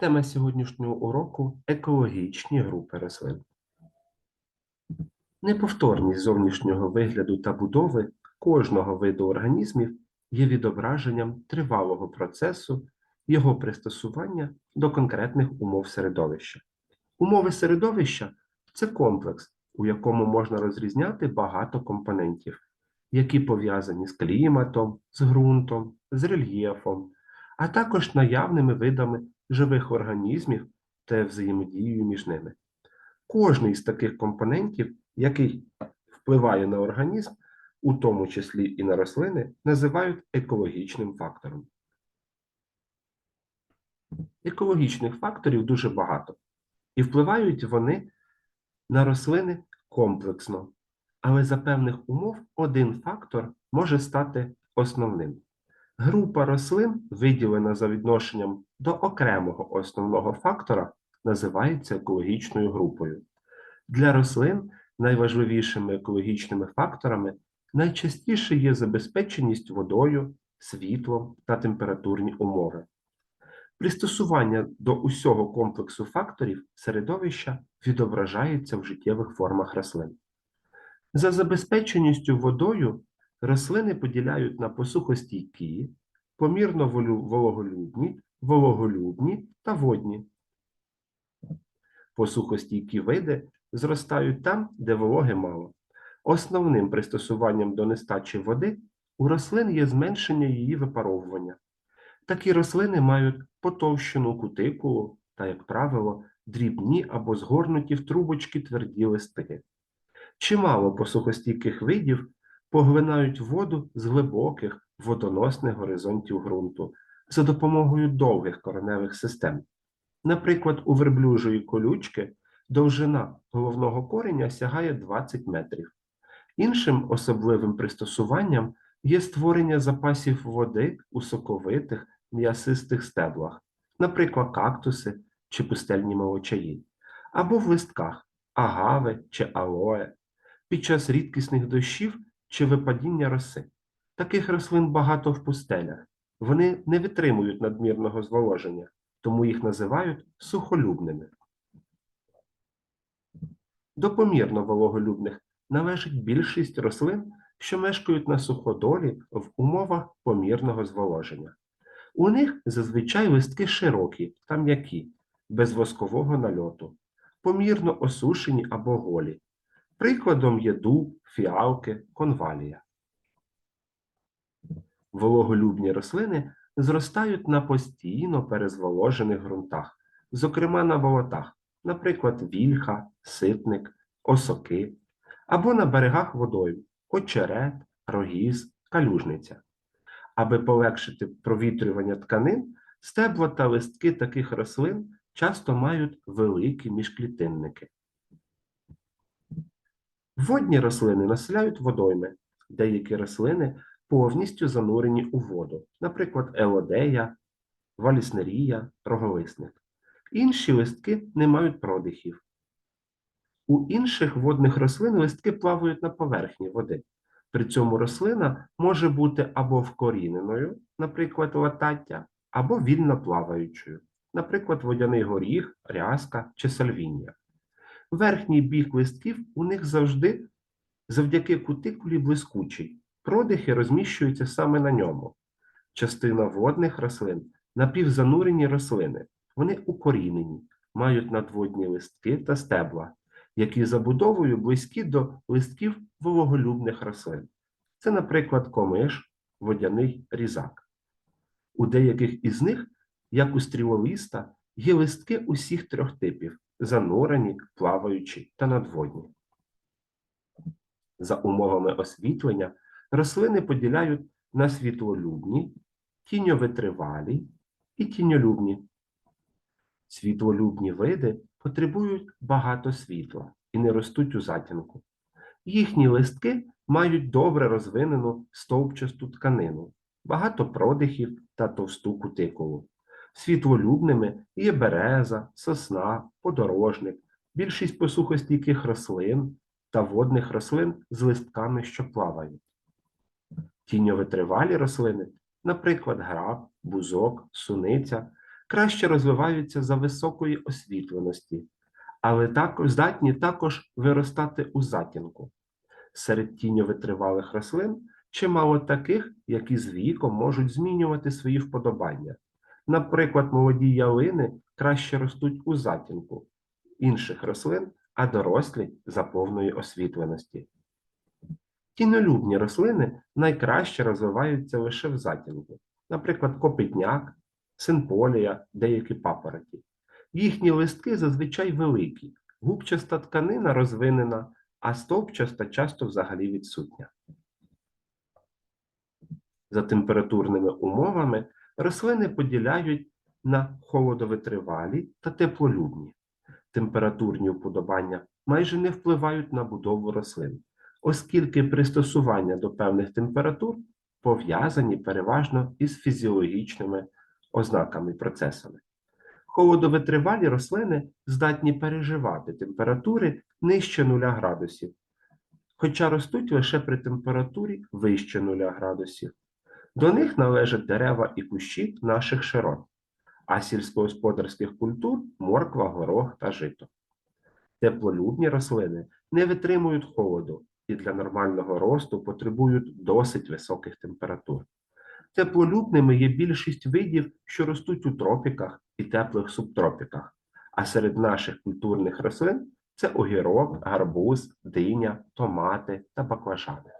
Тема сьогоднішнього уроку екологічні групи рослин. Неповторність зовнішнього вигляду та будови кожного виду організмів є відображенням тривалого процесу його пристосування до конкретних умов середовища. Умови середовища це комплекс, у якому можна розрізняти багато компонентів, які пов'язані з кліматом, з ґрунтом, з рельєфом, а також наявними видами живих організмів та взаємодією між ними. Кожний з таких компонентів, який впливає на організм, у тому числі і на рослини, називають екологічним фактором. Екологічних факторів дуже багато, і впливають вони на рослини комплексно, але за певних умов один фактор може стати основним. Група рослин, виділена за відношенням до окремого основного фактора, називається екологічною групою. Для рослин найважливішими екологічними факторами найчастіше є забезпеченість водою, світлом та температурні умови. Пристосування до усього комплексу факторів середовища відображається в життєвих формах рослин. За забезпеченістю водою рослини поділяють на посухостійкі, помірно вологолюбні, вологолюбні та водні. Посухостійкі види зростають там, де вологи мало. Основним пристосуванням до нестачі води у рослин є зменшення її випаровування. Такі рослини мають потовщену кутикулу та, як правило, дрібні або згорнуті в трубочки тверді листки. Чимало посухостійких видів поглинають воду з глибоких водоносних горизонтів ґрунту за допомогою довгих кореневих систем. Наприклад, у верблюжої колючки довжина головного кореня сягає 20 метрів. Іншим особливим пристосуванням є створення запасів води у соковитих м'ясистих стеблах, наприклад, кактуси чи пустельні молочаї, або в листках агави чи алоe, під час рідкісних дощів чи випадіння роси. Таких рослин багато в пустелях. Вони не витримують надмірного зволоження, тому їх називають сухолюбними. До помірно вологолюбних належить більшість рослин, що мешкають на суходолі в умовах помірного зволоження. У них зазвичай листки широкі та м'які, без воскового нальоту, помірно осушені або голі. Прикладом є дуб, фіалки, конвалія. Вологолюбні рослини зростають на постійно перезволожених ґрунтах, зокрема на болотах, наприклад, вільха, ситник, осоки, або на берегах водою очерет, рогіз, калюжниця. Аби полегшити провітрювання тканин, стебла та листки таких рослин часто мають великі міжклітинники. Водні рослини населяють водойми, деякі рослини повністю занурені у воду, наприклад, елодея, валіснерія, роголисник. Інші листки не мають продихів. У інших водних рослин листки плавають на поверхні води. При цьому рослина може бути або вкоріненою, наприклад, латаття, або вільно плаваючою, наприклад, водяний горіх, рязка чи сальвіння. Верхній бік листків у них завжди завдяки кутикулі блискучий. Продихи розміщуються саме на ньому. Частина водних рослин напівзанурені рослини. Вони укорінені, мають надводні листки та стебла, які забудовою близькі до листків вологолюбних рослин. Це, наприклад, комиш, водяний різак. У деяких із них, як у стрілолиста, є листки усіх трьох типів занурені, плаваючі та надводні. За умовами освітлення рослини поділяють на світлолюбні, тіньовитривалі і тіньолюбні. Світлолюбні види потребують багато світла і не ростуть у затінку. Їхні листки мають добре розвинену стовпчасту тканину, багато продихів та товсту кутикулу. Світлолюбними є береза, сосна, подорожник, більшість посухостійких рослин та водних рослин з листками, що плавають. Тіньовитривалі рослини, наприклад, граб, бузок, суниця, краще розвиваються за високої освітленості, але також здатні також виростати у затінку. Серед тіньовитривалих рослин чимало таких, які з віком можуть змінювати свої вподобання. Наприклад, молоді ялини краще ростуть у затінку інших рослин, а дорослі за повної освітленості. Тінолюбні рослини найкраще розвиваються лише в затінку, наприклад, копитняк, синполія, деякі папороті. Їхні листки зазвичай великі, губчаста тканина розвинена, а стовпчаста часто взагалі відсутня. За температурними умовами рослини поділяють на холодовитривалі та теплолюбні. Температурні уподобання майже не впливають на будову рослин, оскільки пристосування до певних температур пов'язані переважно із фізіологічними ознаками процесами. Холодовитривалі рослини здатні переживати температури нижче 0 градусів, хоча ростуть лише при температурі вище 0 градусів. До них належать дерева і кущі наших широт, а сільськогосподарських культур морква, горох та жито. Теплолюбні рослини не витримують холоду і для нормального росту потребують досить високих температур. Теплолюбними є більшість видів, що ростуть у тропіках і теплих субтропіках, а серед наших культурних рослин це огірок, гарбуз, диня, томати та баклажани.